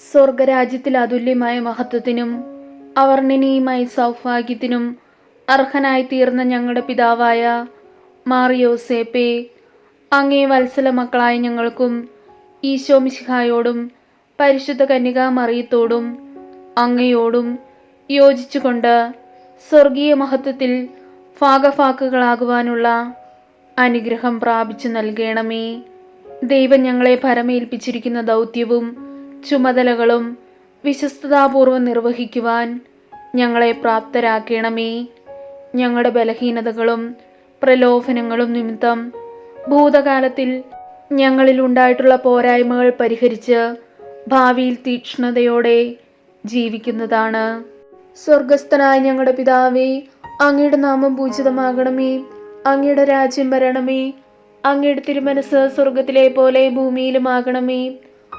സ്വർഗരാജ്യത്തിൽ അതുല്യമായ മഹത്വത്തിനും അവർണനീയമായ സൗഭാഗ്യത്തിനും അർഹനായി തീർന്ന ഞങ്ങളുടെ പിതാവായ മാറിയോസേപ്പെ അങ്ങേ വത്സല മക്കളായ ഞങ്ങൾക്കും ഈശോ മിശിഹായോടും പരിശുദ്ധ കന്യകാ മറിയത്തോടും അങ്ങയോടും യോജിച്ചുകൊണ്ട് സ്വർഗീയ മഹത്വത്തിൽ ഭാഗഭാക്കുകളാകുവാനുള്ള അനുഗ്രഹം പ്രാപിച്ചു നൽകണമേ. ദൈവം ഞങ്ങളെ ഭരമേൽപ്പിച്ചിരിക്കുന്ന ദൗത്യവും ചുമതലകളും വിശ്വസ്തതാപൂർവം നിർവഹിക്കുവാൻ ഞങ്ങളെ പ്രാപ്തരാക്കണമേ. ഞങ്ങളുടെ ബലഹീനതകളും പ്രലോഭനങ്ങളും നിമിത്തം ഭൂതകാലത്തിൽ ഞങ്ങളിൽ ഉണ്ടായിട്ടുള്ള പോരായ്മകൾ പരിഹരിച്ച് ഭാവിയിൽ തീക്ഷ്ണതയോടെ ജീവിക്കുന്നതാണ്. സ്വർഗസ്ഥനായ ഞങ്ങളുടെ പിതാവേ അങ്ങയുടെ നാമം പൂജിതമാകണമേ. അങ്ങയുടെ രാജ്യം വരണമേ. അങ്ങയുടെ തിരുമനസ് സ്വർഗത്തിലെ പോലെ ഭൂമിയിലുമാകണമേ.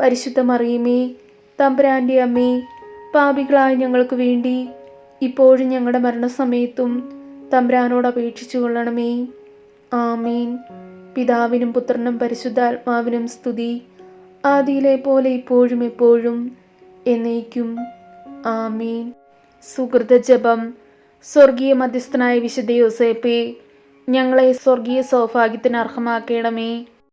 പരിശുദ്ധ മറിയമേ തമ്പുരാന്റെ അമ്മേ പാപികളായ ഞങ്ങൾക്ക് വേണ്ടി ഇപ്പോഴും ഞങ്ങളുടെ മരണസമയത്തും തമ്പുരാനോട് അപേക്ഷിച്ചു കൊള്ളണമേ. ആമീൻ. പിതാവിനും പുത്രനും പരിശുദ്ധാത്മാവിനും സ്തുതി. ആദിയിലെ പോലെ ഇപ്പോഴും എപ്പോഴും എന്നേക്കും. ആമീൻ. സുഹൃത ജപം. സ്വർഗീയ മധ്യസ്ഥനായ വിശുദ്ധ യോസേപ്പെ ഞങ്ങളെ സ്വർഗീയ സൗഭാഗ്യത്തിന് അർഹമാക്കണമേ.